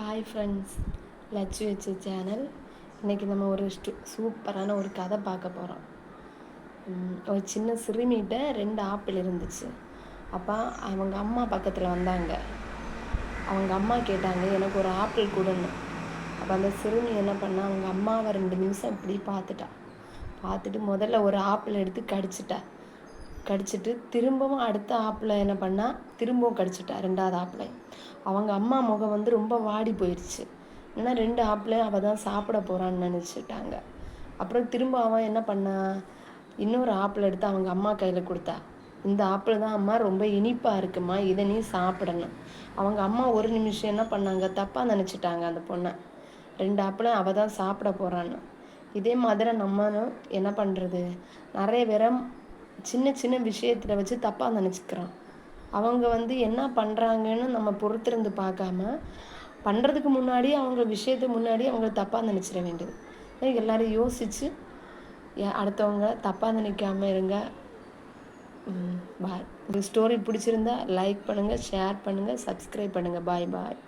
Hi friends Latchu வச்சு channel இன்றைக்கி நம்ம ஒரு ஸ்டு சூப்பரான ஒரு கதை பார்க்க போகிறோம் ஒரு சின்ன சிறுமிகிட்ட ரெண்டு ஆப்பிள் இருந்துச்சு. அப்போ அவங்க அம்மா பக்கத்தில் வந்தாங்க. அவங்க அம்மா கேட்டாங்க எனக்கு ஒரு ஆப்பிள் கொடுன்னு. அப்போ அந்த சிறுமி என்ன பண்ணா அவங்க அம்மாவை ரெண்டு நிமிஷம் இப்படி பார்த்துட்டா. பார்த்துட்டு முதல்ல ஒரு ஆப்பிள் எடுத்து கடிச்சிட்டா. கடிச்சிட்டு திரும்பவும் அடுத்த ஆப்பில் என்ன பண்ணா திரும்பவும் கடிச்சிட்டா ரெண்டாவது ஆப்பில் அவங்க அம்மா முகம் வந்து ரொம்ப வாடி போயிடுச்சு ஏன்னா ரெண்டு ஆப்பில் அவள் தான் சாப்பிட போகிறான்னு நினச்சிட்டாங்க. அப்புறம் திரும்ப அவன் என்ன பண்ணா இன்னொரு ஆப்பிள் எடுத்து அவங்க அம்மா கையில் கொடுத்தா. இந்த ஆப்பிள் தான் அம்மா ரொம்ப இனிப்பாக இருக்குமா இதை நீ சாப்பிடணும். அவங்க அம்மா ஒரு நிமிஷம் என்ன பண்ணாங்க தப்பாக நினச்சிட்டாங்க அந்த பொண்ணை. ரெண்டு ஆப்பிளும் அவள் தான் சாப்பிட போகிறான்னு இதே மாதிரி நம்மளும் என்ன பண்ணுறது நிறைய பேரை சின்ன சின்ன விஷயத்தில் வச்சு தப்பாக நினச்சிக்கிறான். அவங்க வந்து என்ன பண்ணுறாங்கன்னு நம்ம பொறுத்திருந்து பார்க்காம பண்ணுறதுக்கு முன்னாடி அவங்க விஷயத்துக்கு முன்னாடி அவங்க தப்பாக நினச்சிட வேண்டியது. எல்லோரும் யோசித்து அடுத்தவங்க தப்பாக நினைக்காம இருங்க. பாய் இந்த ஸ்டோரி பிடிச்சிருந்தா லைக் பண்ணுங்கள் ஷேர் பண்ணுங்கள் சப்ஸ்கிரைப் பண்ணுங்கள் பாய் பாய்